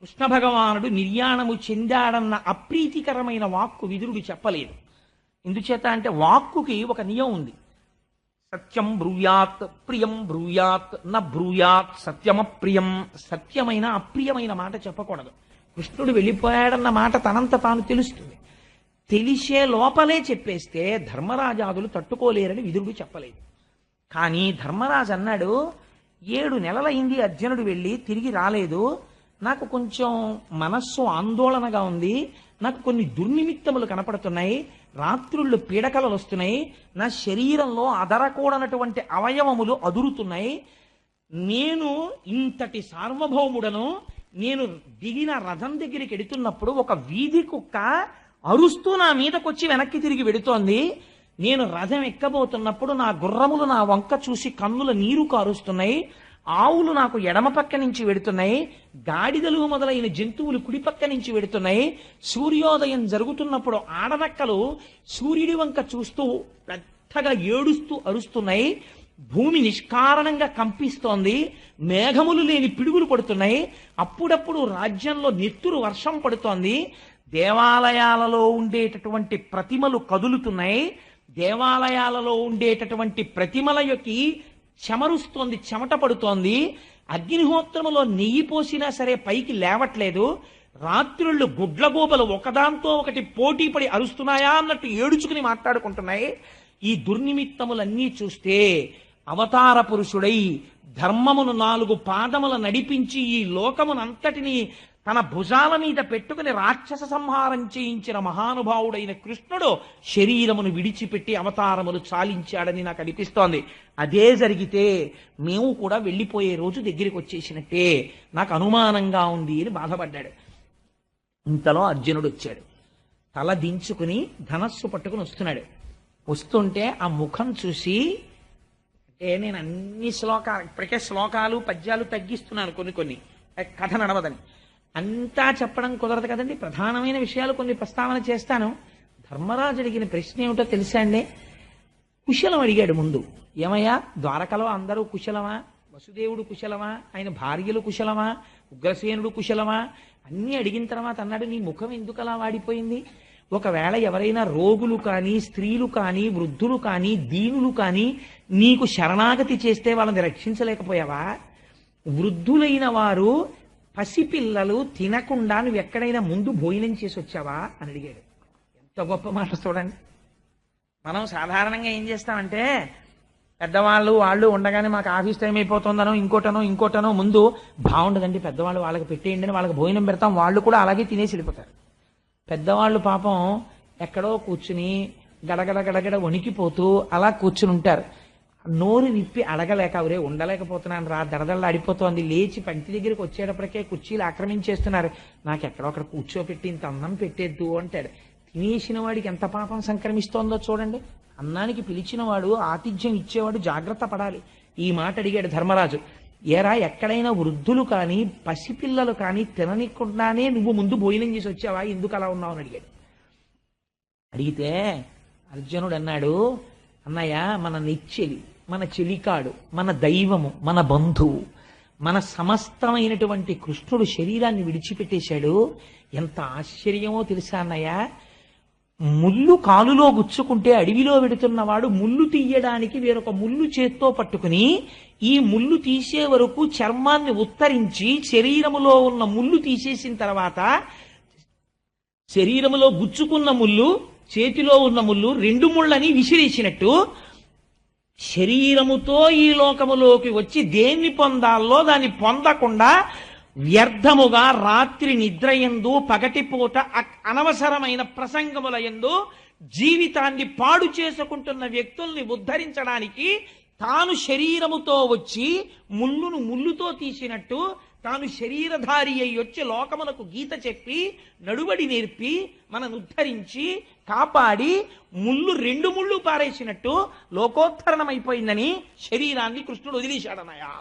కృష్ణ భగవానుడు నిర్యాణము చెందాడన్న అప్రీతికరమైన వాక్కు విదురుడు చెప్పలేదు. ఎందుచేత అంటే వాక్కుకి ఒక నియమం ఉంది. సత్యం బ్రూయాత్ ప్రియం బ్రూయాత్ న బ్రూయాత్ సత్యమప్రియం సత్యమైన అప్రియమైన మాట చెప్పకూడదు. కృష్ణుడు వెళ్ళిపోయాడన్న మాట తనంత తాను తెలుస్తుంది. తెలిసే లోపలే చెప్పేస్తే ధర్మరాజాదులు తట్టుకోలేరని విదురుడు చెప్పలేదు. కానీ ధర్మరాజు అన్నాడు ఏడు నెలలైంది అర్జునుడు వెళ్ళి తిరిగి రాలేదు నాకు కొంచెం మనస్సు ఆందోళనగా ఉంది. నాకు కొన్ని దుర్నిమిత్తములు కనపడుతున్నాయి. రాత్రుళ్ళు పీడకలలు వస్తున్నాయి. నా శరీరంలో అదరకూడనటువంటి అవయవములు అదురుతున్నాయి. నేను ఇంతటి సార్వభౌముడను నేను దిగిన రథం దగ్గరికి ఎడుతున్నప్పుడు ఒక వీధి కుక్క అరుస్తూ నా మీదకొచ్చి వెనక్కి తిరిగి వెడుతోంది. నేను రథం ఎక్కబోతున్నప్పుడు నా గుర్రములు నా వంక చూసి కన్నుల నీరు కారుస్తున్నాయి. ఆవులు నాకు ఎడమ పక్క నుంచి వెడుతున్నాయి గాడిదలు మొదలైన జంతువులు కుడి పక్క నుంచి వెడుతున్నాయి. సూర్యోదయం జరుగుతున్నప్పుడు ఆడనక్కలు సూర్యుడి వంక చూస్తూ పెద్దగా ఏడుస్తూ అరుస్తున్నాయి. భూమి నిష్కారణంగా కంపిస్తోంది మేఘములు లేని పిడుగులు పడుతున్నాయి. అప్పుడప్పుడు రాజ్యంలో నెత్తురు వర్షం పడుతోంది. దేవాలయాలలో ఉండేటటువంటి ప్రతిమలు కదులుతున్నాయి. దేవాలయాలలో ఉండేటటువంటి ప్రతిమల యొక్క చెమరుస్తోంది చెమట పడుతోంది. అగ్నిహోత్రములో నెయ్యి పోసినా సరే పైకి లేవట్లేదు. రాత్రుళ్ళు గుడ్లగోబలు ఒకదాంతో ఒకటి పోటీ పడి అరుస్తున్నాయా అన్నట్టు ఏడుచుకుని మాట్లాడుకుంటున్నాయి. ఈ దుర్నిమిత్తములన్నీ చూస్తే అవతార పురుషుడై ధర్మమును నాలుగు పాదముల నడిపించి ఈ లోకమునంతటిని తన భుజాల మీద పెట్టుకుని రాక్షస సంహారం చేయించిన మహానుభావుడైన కృష్ణుడు శరీరమును విడిచిపెట్టి అవతారములు చాలించాడని నాకు అనిపిస్తోంది. అదే జరిగితే మేము కూడా వెళ్ళిపోయే రోజు దగ్గరికి వచ్చేసినట్టే. నాకు అనుమానంగా ఉంది అని బాధపడ్డాడు. ఇంతలో అర్జునుడు వచ్చాడు. తల దించుకుని ధనస్సు పట్టుకుని వస్తున్నాడు. వస్తుంటే ఆ ముఖం చూసి అంటే నేను అన్ని శ్లోకాలు ఇప్పటికే శ్లోకాలు పద్యాలు తగ్గిస్తున్నాను కొన్ని కొన్ని. కథ నడవదని. అంతా చెప్పడం కుదరదు కదండి. ప్రధానమైన విషయాలు కొన్ని ప్రస్తావన చేస్తాను. ధర్మరాజు అడిగిన ప్రశ్న ఏమిటో తెలుసా అండి? కుశలం అడిగాడు ముందు. ఏమయ్యా ద్వారకలో అందరూ కుశలమా? వసుదేవుడు కుశలమా? ఆయన భార్యలు కుశలమా? ఉగ్రసేనుడు కుశలమా? అన్నీ అడిగిన తర్వాత అన్నాడు నీ ముఖం ఎందుకు అలా వాడిపోయింది? ఒకవేళ ఎవరైనా రోగులు కానీ స్త్రీలు కానీ వృద్ధులు కానీ దీనులు కానీ నీకు శరణాగతి చేస్తే వాళ్ళని రక్షించలేకపోయావా? వృద్ధులైన వారు పసిపిల్లలు తినకుండా నువ్వు ఎక్కడైనా ముందు భోజనం చేసి వచ్చావా అని అడిగాడు. ఎంత గొప్ప మాట చూడండి. మనం సాధారణంగా ఏం చేస్తామంటే పెద్దవాళ్ళు వాళ్ళు ఉండగానే మాకు ఆఫీస్ టైం అయిపోతుందనో ఇంకోటనో ఇంకోటనో ముందు బాగుండదండి పెద్దవాళ్ళు వాళ్ళకి పెట్టేయండి అని వాళ్ళకి భోజనం పెడతాం వాళ్ళు కూడా అలాగే తినేసి వెళ్ళిపోతారు. పెద్దవాళ్ళు పాపం ఎక్కడో కూర్చుని గడగడ గడగడ వణికిపోతూ అలా కూర్చుని ఉంటారు. నోరు విప్పి అడగలేక అవరే ఉండలేకపోతున్నాను రా దడదళ్ళ అడిపోతోంది లేచి పంక్తి దగ్గరికి వచ్చేటప్పటికే కుర్చీలు ఆక్రమించేస్తున్నారు. నాకు ఎక్కడోక్కడ కూర్చోపెట్టి ఇంత అన్నం పెట్టేద్దు అంటాడు. తినేసిన వాడికి ఎంత పాపం సంక్రమిస్తోందో చూడండి. అన్నానికి పిలిచిన వాడు ఆతిథ్యం ఇచ్చేవాడు జాగ్రత్త పడాలి. ఈ మాట అడిగాడు ధర్మరాజు. ఏరా ఎక్కడైనా వృద్ధులు కానీ పసిపిల్లలు కానీ తిననికుండానే నువ్వు ముందు భోజనం చేసి వచ్చావా? ఎందుకు అలా ఉన్నావు అని అడిగాడు. అడిగితే అర్జునుడు అన్నాడు అన్నయ్య మన నిచ్చెలి మన చెలికాడు మన దైవము మన బంధువు మన సమస్తమైనటువంటి కృష్ణుడు శరీరాన్ని విడిచిపెట్టేశాడు. ఎంత ఆశ్చర్యమో తెలుసా అన్నయ్య? ముళ్ళు కాలులో గుచ్చుకుంటే అడవిలో వెడుతున్నవాడు ముళ్ళు తీయడానికి వేరొక ముళ్ళు చేత్తో పట్టుకుని ఈ ముళ్ళు తీసే వరకు చర్మాన్ని ఉత్తరించి శరీరములో ఉన్న ముళ్ళు తీసేసిన తర్వాత శరీరములో గుచ్చుకున్న ముళ్ళు చేతిలో ఉన్న ముళ్ళు రెండు ముళ్ళని విసిరేసినట్టు శరీరముతో ఈ లోకములోకి వచ్చి దేన్ని పొందాలో దాన్ని పొందకుండా వ్యర్థముగా రాత్రి నిద్రయందు పగటిపూట అ- అనవసరమైన ప్రసంగముల యందు జీవితాన్ని పాడు చేసుకుంటున్న వ్యక్తుల్ని ఉద్ధరించడానికి తాను శరీరముతో వచ్చి ముళ్ళును ముళ్ళుతో తీసినట్టు తాను శరీరధారి అయి వచ్చి లోకమునకు గీత చెప్పి నడువడి నేర్పి మనను ఉద్ధరించి కాపాడి ముళ్ళు రెండు ముళ్ళు పారేసినట్టు లోకోత్తరణమైపోయిందని శరీరాన్ని కృష్ణుడు వదిలేశాడనయా.